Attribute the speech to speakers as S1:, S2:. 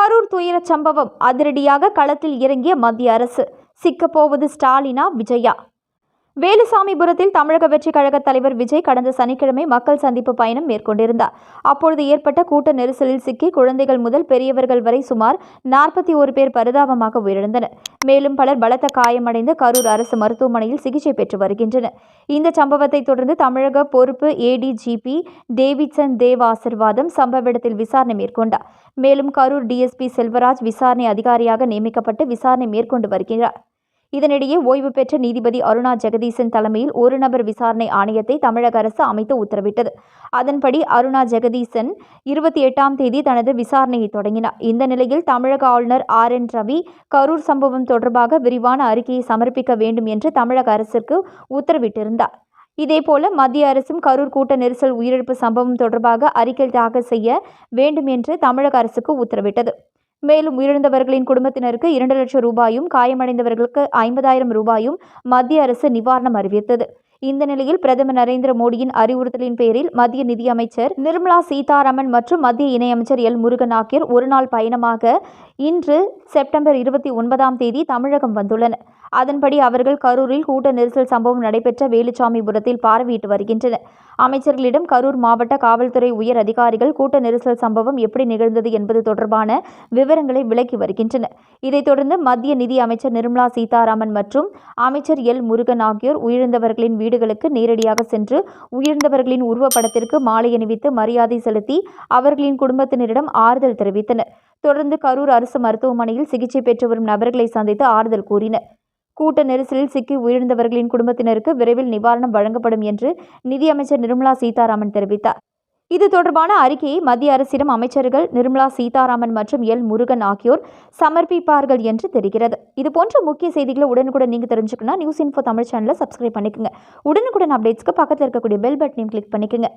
S1: கரூர் துயரச் சம்பவம் அதிரடியாக களத்தில் இறங்கிய மத்திய அரசு. சிக்கப்போவது ஸ்டாலினா விஜயா? வேலுசாமிபுரத்தில் தமிழக வெற்றி கழக தலைவர் விஜய் கடந்த சனிக்கிழமை மக்கள் சந்திப்பு பயணம் மேற்கொண்டிருந்தார். அப்பொழுது ஏற்பட்ட கூட்ட நெரிசலில் சிக்கி குழந்தைகள் முதல் பெரியவர்கள் வரை சுமார் நாற்பத்தி ஒரு பேர் பரிதாபமாக உயிரிழந்தனர். மேலும் பலர் பலத்த காயமடைந்து கரூர் அரசு மருத்துவமனையில் சிகிச்சை பெற்று வருகின்றனர். இந்த சம்பவத்தை தொடர்ந்து தமிழக பொறுப்பு ஏடிஜிபி டேவிட்சன் தேவ் ஆசிர்வாதம் சம்பவ இடத்தில் விசாரணை மேற்கொண்டார். மேலும் கரூர் டிஎஸ்பி செல்வராஜ் விசாரணை அதிகாரியாக நியமிக்கப்பட்டு விசாரணை மேற்கொண்டு வருகிறார். இதனிடையே ஓய்வு பெற்ற நீதிபதி அருணா ஜெகதீசன் தலைமையில் ஒரு நபர் விசாரணை ஆணையத்தை தமிழக அரசு அமைத்து உத்தரவிட்டது. அதன்படி அருணா ஜெகதீசன் இருபத்தி எட்டாம் தேதி தனது விசாரணையை தொடங்கினார். இந்த நிலையில் தமிழக ஆளுநர் ஆர். என். ரவி கரூர் சம்பவம் தொடர்பாக விரிவான அறிக்கையை சமர்ப்பிக்க வேண்டும் என்று தமிழக அரசிற்கு உத்தரவிட்டிருந்தார். இதேபோல மத்திய அரசும் கரூர் கூட்ட நெரிசல் உயிரிழப்பு சம்பவம் தொடர்பாக அறிக்கை தாக்கல் செய்ய வேண்டும் என்று தமிழக அரசுக்கு உத்தரவிட்டது. மேலும் உயிரிழந்தவர்களின் குடும்பத்தினருக்கு இரண்டு லட்சம் ரூபாயும் காயமடைந்தவர்களுக்கு ஐம்பதாயிரம் ரூபாயும் மத்திய அரசு நிவாரணம் அறிவித்தது. இந்த நிலையில் பிரதமர் நரேந்திர மோடியின் அறிவுறுத்தலின் பேரில் மத்திய நிதியமைச்சர் நிர்மலா சீதாராமன் மற்றும் மத்திய இணையமைச்சர் எல். முருகன் ஆகியோர் ஒருநாள் பயணமாக இன்று செப்டம்பர் இருபத்தி ஒன்பதாம் தேதி தமிழகம் வந்துள்ளனர். அதன்படி அவர்கள் கரூரில் கூட்ட நெரிசல் சம்பவம் நடைபெற்ற வேலுச்சாமிபுரத்தில் பார்வையிட்டு வருகின்றனர். அமைச்சர்களிடம் கரூர் மாவட்ட காவல்துறை உயர் அதிகாரிகள் கூட்ட நெரிசல் சம்பவம் எப்படி நிகழ்ந்தது என்பது தொடர்பான விவரங்களை விளக்கி வருகின்றனர். இதைத் தொடர்ந்து மத்திய நிதி அமைச்சர் நிர்மலா சீதாராமன் மற்றும் அமைச்சர் எல். முருகன் ஆகியோர் உயிரிழந்தவர்களின் வீடுகளுக்கு நேரடியாக சென்று உயிர்ந்தவர்களின் உருவப்படத்திற்கு மாலை அணிவித்து மரியாதை செலுத்தி அவர்களின் குடும்பத்தினரிடம் ஆறுதல் தெரிவித்தனர். தொடர்ந்து கரூர் அரசு மருத்துவமனையில் சிகிச்சை பெற்று வரும் நபர்களை சந்தித்து ஆறுதல் கூறினர். கூட்ட நெரிசலில் சிக்கி உயிரிழந்தவர்களின் குடும்பத்தினருக்கு விரைவில் நிவாரணம் வழங்கப்படும் என்று நிதியமைச்சர் நிர்மலா சீதாராமன் தெரிவித்தார். இது தொடர்பான அறிக்கையை மத்திய அரசிடம் அமைச்சர்கள் நிர்மலா சீதாராமன் மற்றும் எல். முருகன் ஆகியோர் சமர்ப்பிப்பார்கள் என்று தெரிகிறது. இதுபோன்ற முக்கிய செய்திகளை உடனுக்குடன் நீங்கள் தெரிஞ்சுக்கணும் நியூஸ் இன்ஃபோ தமிழ் சேனலை சப்ஸ்கிரைப் பண்ணிக்கோங்க. உடனுக்குடன் அப்டேட்ஸ்க்கு பக்கத்தில் இருக்கக்கூடிய பெல் பட்டனையும் கிளிக் பண்ணிக்கோங்க.